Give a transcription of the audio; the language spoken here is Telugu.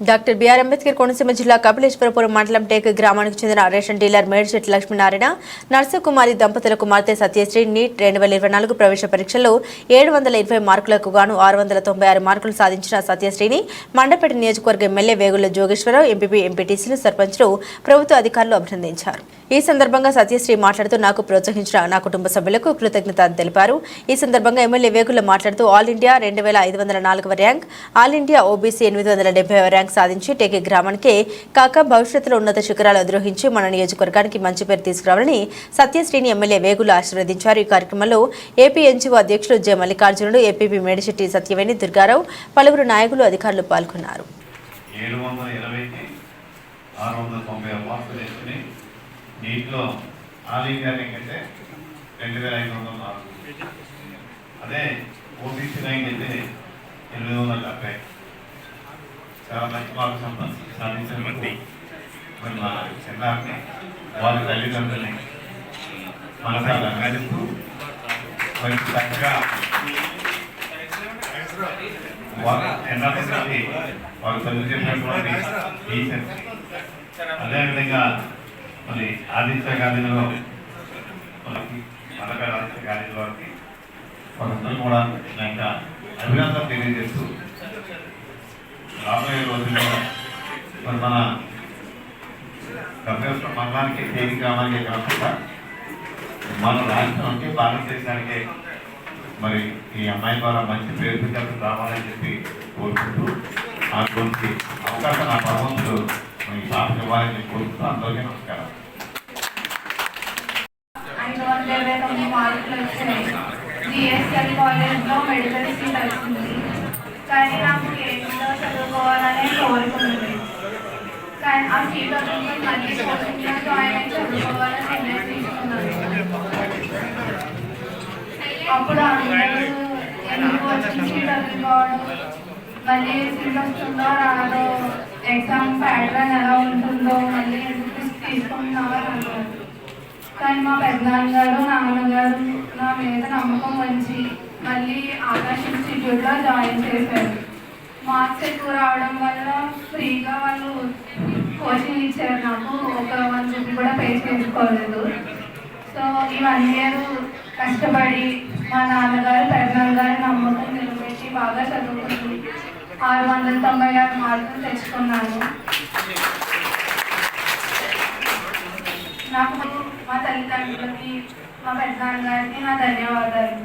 డాక్టర్ బిఆర్ అంబేద్కర్ కోనసీమ జిల్లా కపిలేశ్వరపురం మండలం టేక్ గ్రామానికి చెందిన రేషన్ డీలర్ మేడిశెట్టి లక్ష్మీనారాయణ నర్సకుమారి దంపతుల కుమార్తె సత్యశ్రీ నీట్ రెండు వేల ఇరవై నాలుగు ప్రవేశ పరీక్షల్లో ఏడు వందల ఇరవై మార్కులకు గాను ఆరు వందల తొంభై ఆరు మార్కులు సాధించిన సత్యశ్రీని మండపేట నియోజకవర్గ ఎమ్మెల్యే వేగుల జోగేశ్వరరావు ఎంపీపీ ఎంపీటీసీలు సర్పంచ్లు ప్రభుత్వ అధికారులు అభినందించారు. ఈ సందర్భంగా సత్యశ్రీ మాట్లాడుతూ నాకు ప్రోత్సహించిన నా కుటుంబ సభ్యులకు కృతజ్ఞత తెలిపారు. ఈ సందర్భంగా ఎమ్మెల్యే వేగుల మాట్లాడుతూ ఆల్ ఇండియా రెండు వేల ఐదు వందల నాలుగవ ర్యాంక్ ఆల్ ఇండియా ఓబీసీ ఎనిమిది వందల డెబ్బై ర్యాంక్ సాధించి టేకే గ్రామానికే కాక భవిష్యత్తులో ఉన్నత శిఖరాలు అధిరోహించి మన నియోజకవర్గానికి మంచి పేరు తీసుకురావాలని సత్యశ్రీని ఎమ్మెల్యే వేగులు ఆశీర్వదించారు. ఈ కార్యక్రమంలో ఏపీ ఎన్జీఓ అధ్యక్షుడు జె మల్లికార్జునుడు ఏపీపీ మేడిశెట్టి సత్యవేణి దుర్గారావు పలువురు నాయకులు అధికారులు పాల్గొన్నారు. ఏడు వందల ఇరవైకి ఆరు వందల తొంభై ఆరు మార్కులు తెచ్చుకుని నీటిలో ర్యాంక్ అయితే రెండు వేల ఐదు వందల నాలుగు. అదే ఓబీసీ ర్యాంక్ అయితే ఎనిమిది వందల డెబ్బై చాలా మంచి సాధించినటువంటి మరి మా చిన్నారిని వారి తల్లిదండ్రుల్ని మనసాల అభినందిస్తూ మరి చక్కగా వారు ఎన్నటికీ వారు చదువుతున్నటువంటి టీచర్స్ అదేవిధంగా మరి ఆదిత్య గాంధీలో మనకి మనగా ఆదిత్య గాంధీ వారికి వారందరూ కూడా ఇంకా అభినందన తెలియజేస్తూ రాబోయే రోజుల్లో మరి మన కమ్యూనిస్ట్ మండలానికి తేలి గ్రామానికి కాకుండా మన రాష్ట్రానికి భారతదేశానికి. మరి ఈ అమ్మాయి ద్వారా మంచి పేరు ప్రఖ్యాతులు రావాలని చెప్పి కోరుకుంటూ ఆ గురించి అవకాశం నా భగవంతుడు మీ పాప ఇవ్వాలని చెప్పి కోరుకుంటూ అందరికీ నమస్కారం. కాలేజ్లో మెడికల్ సీట్ వచ్చింది. కానీ నాకు ఏ చదువుకోవాలని కోరుకుంది కానీ ఆ సీట్ వస్తుంది మళ్ళీ కోచింగ్లో జాయిన్ అయి చదువుకోవాలని నిర్ణయం తీసుకున్నాను అప్పుడు అందరూ ఎన్ని కోచింగ్ సీట్ చదువుకోవడం మళ్ళీ సీట్ వస్తుందో రాదో. ఎగ్జామ్ ప్యాటర్న్ ఎలా ఉంటుందో మళ్ళీ తీసుకుంటున్నావో కానీ మా పెద్దనాన్నగారు నాన్నగారు నా మీద నమ్మకం వచ్చి మళ్ళీ ఆకాశ్ ఇన్స్టిట్యూట్లో జాయిన్ చేశారు. మార్క్స్ ఎక్కువ రావడం వల్ల ఫ్రీగా వాళ్ళు కోచింగ్ ఇచ్చారు. నాకు ఒక వన్ రూపీ కూడా పే చేసుకోలేదు సో ఈ వన్ ఇయర్ కష్టపడి మా నాన్నగారు పెద్దనాన్నగారు నమ్మకం నిలబెట్టి బాగా చదువుకుంది ఆరు వందల తొంభై ఆరు మార్కులు తెచ్చుకున్నాను. నాకు మా తల్లిదండ్రులకి మా పెద్దనాన్నగారికి నా ధన్యవాదాలు.